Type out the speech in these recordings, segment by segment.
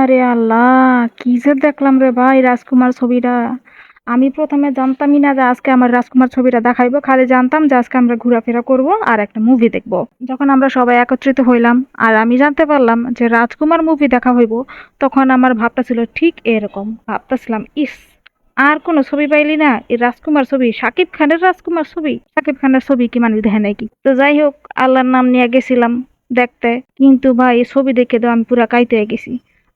আরে আল্লাহ, কি যে দেখলাম রে ভাই রাজকুমার ছবিটা। আমি প্রথমে জানতামই না যে আজকে আমার রাজকুমার ছবিটা দেখাইবো, খালি জানতাম যে আজকে আমরা ঘোরাফেরা করব আর একটা মুভি দেখব। যখন আমরা সবাই একত্রিত হইলাম আর আমি জানতে পারলাম যে রাজকুমার মুভি দেখা হইব, তখন আমার ভাবটা ছিল ঠিক এরকম। ভাবতেছিলাম, ইস, আর কোনো ছবি পাইলি না। এই রাজকুমার ছবি, সাকিব খানের রাজকুমার ছবি। সাকিব খানের ছবি কি মানুষ দেখে নাকি তো যাই হোক, আল্লাহর নাম নিয়ে গেছিলাম দেখতে। কিন্তু ভাই ছবি দেখে তো আমি পুরা কাইতে গেছি।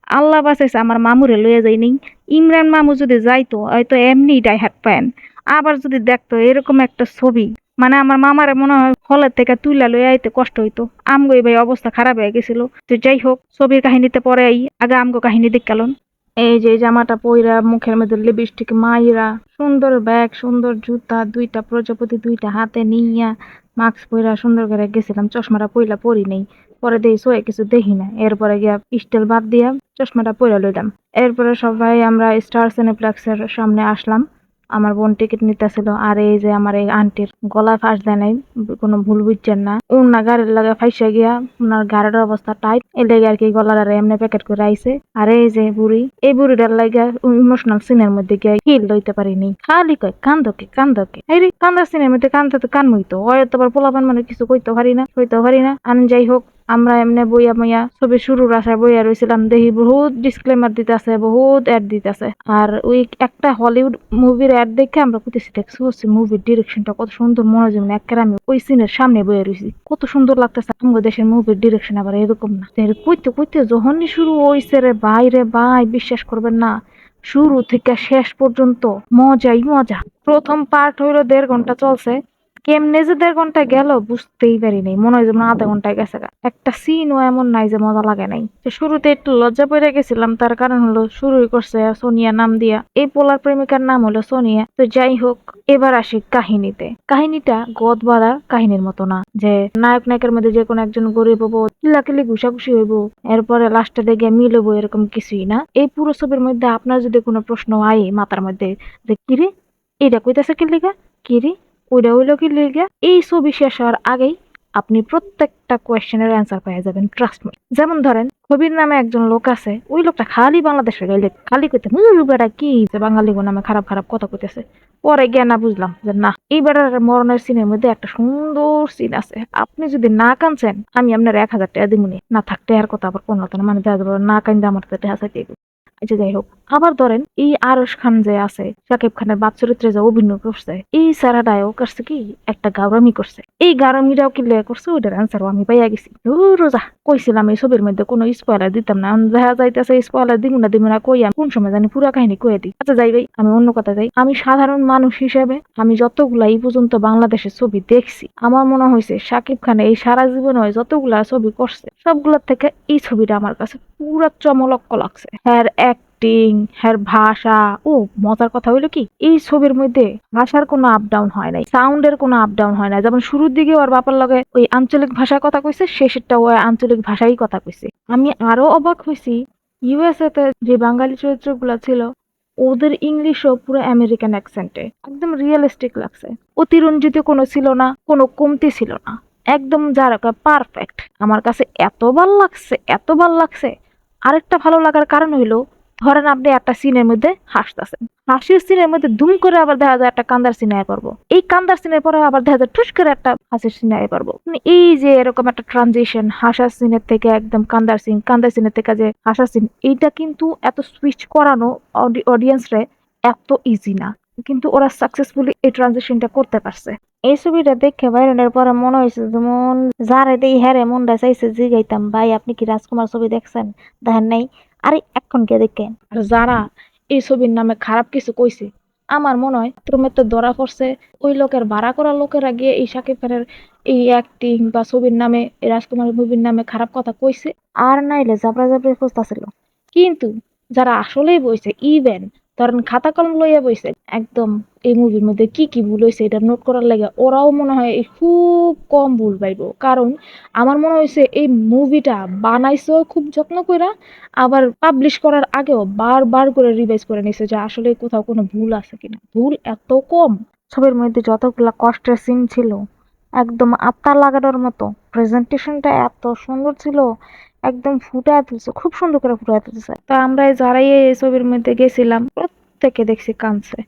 আল্লাহ বাঁচাইছে, আমার মামুরে লইয়া যাই নাই। ইমরান মামু যদি যাইতো, হয়তো এমনি ডাই হাট পায়েন। আবার যদি দেখতো, এরকম একটা ছবি। মানে আমার মামারে মনে হয় হলের থেকে তুইলা লইয়া আইতে কষ্ট হইতো। আমগো ভাই অবস্থা খারাপ হয়ে গেছিল। তো যাই হোক, ছবির কাহিনীতে পরে আই। আগে আমগো কাহিনী দেখালন এই যে জামাটা পইরা মুখের মধ্যে লিপস্টিক মাইরা, সুন্দর ব্যাগ, সুন্দর জুতা, দুইটা প্রজাপতি, দুইটা হাতে নিয়া মাস্ক পইরা সুন্দর করে গেছিলাম। চশমাটা পইলা পরি নেই। পরে দেখি সোয়ে কিছু দেখি না এরপরে গিয়া স্টেল বাদ দিয়া চশমাটা পরে লইলাম। এরপরে সবাই আমরা স্টার সিনেপ্লেক্সের সামনে আসলাম। আমার বোন টিকিট নিতেছিল, আর এই যে আমার এই আন্টির গলায় ফাঁস দেয় নাই, কোনো ভুল বুঝছেন না। উন্না গাড়ির লাগে ফাইসা গিয়া উনার গাড়ির অবস্থা টাইট এই লেগে আর কি গলার আর এমনি প্যাকেট করে আইছে। আর এই যে বুড়ি, এই বুড়িটার লাগে ইমোশনাল সিনের মধ্যে গিয়ে হিল লইতে পারিনি। খালি কয়, কান্দকে কান্দকে। এই রে কান্দার সিনের মধ্যে কান্দতে তো কান মুইতো হয়তো আবার পোলাপান মানে কিছু কইতে পারি না কইতে পারি না। আন যাই হোক আমরা এমনি বইয়া মইয়া ছবি শুরুর আশায় বইয়া রয়েছিলাম দেখি বহুত ডিসক্লেমার দিতেছে, বহুত অ্যাড দিতেছে। আর ওই একটা হলিউড মুভির অ্যাড দেখে আমরা কইতেছি দেখছ মুভির ডিরেকশনটা কত সুন্দর, মনে হয় একের আমি ওই সিনের সামনে বইয়া রয়েছি কত সুন্দর লাগতেছে আমাদের দেশের মুভির ডিরেকশন আবার এরকম না। কইতে কইতে যখনই শুরু হইছে রে ভাই রে ভাই, বিশ্বাস করবেন না, শুরু থেকে শেষ পর্যন্ত মজাই মজা। প্রথম পার্ট হইল দেড় ঘণ্টা চলছে কেমনে যে দেড় ঘণ্টা গেল বুঝতেই পারি নাই। মনে হয় যেমন আধা ঘন্টায় গেছে। একটা সিনও এমন নাই যে মজা লাগে নাই। তো শুরুতে একটু লজ্জা পড়ে গেছিলাম, তার কারণ হলো শুরুই করছে সোনিয়া নাম দিয়া। এই পোলার প্রেমিকার নাম হলো সোনিয়া। তো যাই হোক, এবার আসি কাহিনীতে। কাহিনীটা গদ বাঁধার কাহিনীর মতো না, যে নায়ক নায়কের মধ্যে যে কোনো একজন গরিব হব, কিলাকিলি ঘুষাঘুষি হইব, এরপরে লাস্টে দেখে মিলবো এরকম কিছুই না। এই পুরো ছবির মধ্যে আপনার যদি কোনো প্রশ্ন আয় মাথার মধ্যে যে, কিরে এটা কইতাছে কি লিগা? কিরে? ওইটা হইল কি লিগা এই ছবি শেষ হওয়ার আগেই আপনি প্রত্যেকটা কোয়েশ্চেনের অ্যান্সার পেয়ে যাবেন ট্রাস্ট মি যেমন ধরেন কবির নামে একজন লোক আছে, ওই লোকটা খালি বাংলাদেশে গেলে খালি কইতে বেটা কি? যে বাঙালি নামে খারাপ খারাপ কথা কইতেছে। পরে গিয়ে না বুঝলাম যে না এই বেটার মরণের সিনের মধ্যে একটা সুন্দর সিন আছে। আপনি যদি না কানছেন আমি আপনার এক হাজার টাকা দিমুনি। না থাকতে আর কথা আবার কোন মানে দেখা যাবে না কান্দে আমার টাকা আচ্ছা যাই হোক আবার ধরেন এই আরশ খান যে আছে, শাকিব খানের বাপ চরিত্রে যে অভিনয় করছে, এই সারাটাও করছে কি? একটা গাউরামি করছে। এই গাউরামিটাও কি লেগে করছে? ওইটার অ্যান্সারও আমি পাইয়া গেছি। রোজা, কইছিলাম এই ছবির মধ্যে কোনো স্পয়লার দিতাম না। দেখা যাইতেছে স্পয়লার দিব না দিব না কই আমি কোন সময় জানি পুরা কাহিনী কয়ে দিই। আচ্ছা যাই ভাই, আমি অন্য কথা যাই। আমি সাধারণ মানুষ হিসেবে আমি যতগুলা এই পর্যন্ত বাংলাদেশের ছবি দেখছি, আমার মনে হয়েছে শাকিব খান এই সারা জীবনে যতগুলা ছবি করছে, সবগুলোর থেকে এই ছবিটা আমার কাছে পুরা চমলক্ক লাগছে। হ্যার অ্যাক্টিং হ্যার ভাষা, ও মজার কথা হইল কি, এই ছবির মধ্যে ভাষার কোনো আপ ডাউন হয় নাই সাউন্ডের কোনো আপ ডাউন হয় না যেমন শুরুর দিকে ওর বাবার লগে ওই আঞ্চলিক ভাষায় কথা কইছে শেষেরটা ও আঞ্চলিক ভাষাই কথা কইছে। আমি আরও অবাক হয়েছি ইউএসএ তে যে বাঙালি চরিত্রগুলো ছিল, ওদের ইংলিশও পুরো আমেরিকান অ্যাকসেন্টে একদম রিয়েলিস্টিক লাগছে। অতিরঞ্জিত কোনো ছিল না, কোনো কমতি ছিল না। একদম যারা পারফেক্ট আমার কাছে এত ভালো লাগছে, এত ভালো লাগছে। আরেকটা ভালো লাগার কারণ হইল ধরেন আপনি একটা সিনের মধ্যে হাসতেছেন। হাসির সিনের মধ্যে দুম করে আবার দেখা যায় একটা কান্দার সিনে আয় পারব এই কান্দার সিনের পরে আবার দেখা যায় ঠুস করে একটা হাসির সিনে আয় পারব মানে এই যে এরকম একটা ট্রানজিশন হাসার সিনের থেকে একদম কান্দার সিন, কান্দার সিনের থেকে যে হাসার সিন, এইটা কিন্তু এত সুইচ করানো অডিয়েন্স রে এত ইজি না। কিন্তু ওরা সাকসেসফুলি এই ট্রানজিশনটা করতে পারছে। এই ছবিটা দেখে বাইরনের পরে মনে হয়েছে যেমন যারে দেই হ্যারে মনটা চাইছে জিগাইতাম ভাই, আপনি কি রাজকুমার ছবি দেখছেন? দেখেন নাই। আরে এখন কে দেখেন। আর যারা এই ছবির নামে খারাপ কিছু কইছে আমার মনে হয় তুমি তো ধরা পড়ছে ওই লোকের ভাড়া করা লোকেরা গিয়ে এই সাকিব খানের এই অ্যাক্টিং বা ছবির নামে এই রাজকুমার মুভির নামে খারাপ কথা কইছে। আর নাইলে জাবরা জাবরি ছিল কিন্তু যারা আসলেই বইছে ইভেন ধরেন খাতা কলম লইয়া বইছে, একদম এই মুভির মধ্যে কি কি ভুল হয়েছে এটা নোট করার লাগে ওরাও মনে হয় খুব কম ভুল পাইব। কারণ আমার মনে হয়েছে এই মুভিটা বানাইছেও খুব যত্ন কইরা, আবার পাবলিশ করার আগেও বারবার করে রিভাইজ করে নিছে যে আসলে কোথাও কোনো ভুল আছে কিনা। ভুল এত কম। ছবির মধ্যে যতগুলা কষ্টের সিন ছিল একদম আত্মা লাগানোর মতো। প্রেজেন্টেশনটা এত সুন্দর ছিল, একদম ফুটায় তুলছে, খুব সুন্দর করে ফুটায় তুলছে। তো আমরা যারাই এই ছবির মধ্যে গেছিলাম, প্রত্যেকে দেখছি কাঁদছে।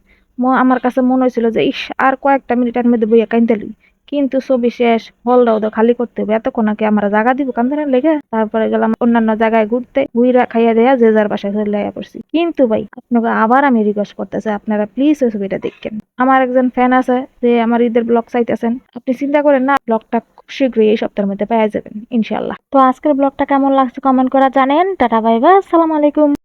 আমার কাছে মনে হয়েছিল যে, ইস, আর কয়েকটা মিনিটের মধ্যে বইয়া কাইন্দালি কিন্তু ছবি শেষ হলটা ওদের খালি করতে হবে। এতক্ষণ আগে আমরা জায়গা দিব কান্দানের লেগে। তারপরে গেলাম অন্যান্য জায়গায় ঘুরতে। ঘুইরা খাইয়া দেয়া যে যার বাসায় চলে আয়া পড়ছি। কিন্তু ভাই, আপনাকে আবার আমি রিকোয়েস্ট করতেছি, আপনারা প্লিজ ওই ছবিটা দেখেন। আমার একজন ফ্যান আছে, যে আমার ঈদের ব্লগ চাইতেছেন। আপনি চিন্তা করেন না ব্লগটা খুব শীঘ্রই এই সপ্তাহের মধ্যে পেয়ে যাবেন ইনশাল্লাহ তো আজকের ব্লগটা কেমন লাগছে কমেন্ট করা জানেন। টাটা বাই বাই আসসালামু আলাইকুম।